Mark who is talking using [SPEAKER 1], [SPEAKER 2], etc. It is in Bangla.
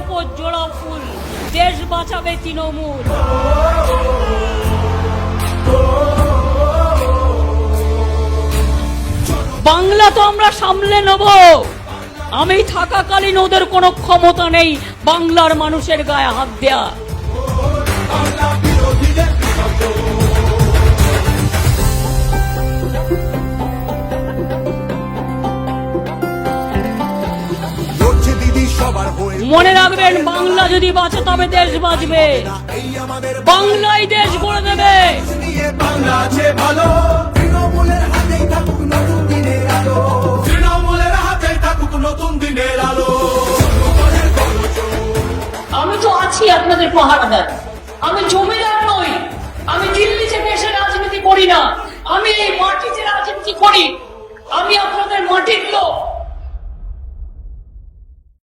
[SPEAKER 1] ওপর জোড়া ফুল, দেশ বাঁচাবে তৃণমূল। বাংলা তো আমরা সামলে নেব। আমি থাকাকালীন ওদের কোনো ক্ষমতা নেই, বাংলার মানুষের গায়ে হাত দেয়া। মনে রাখবেন, বাংলা যদি বাঁচে, তবে দেশ বাঁচবে। বাংলাই দেশ গড়ে দেবে।
[SPEAKER 2] নতুন দিনের
[SPEAKER 1] আমি তো আছি আপনাদের পাহারাদার। আমি জমিদার নই। আমি দিল্লি থেকে এসে রাজনীতি করি না। আমি এই মাটিতে রাজনীতি করি। আমি আপনাদের মাটির লোক।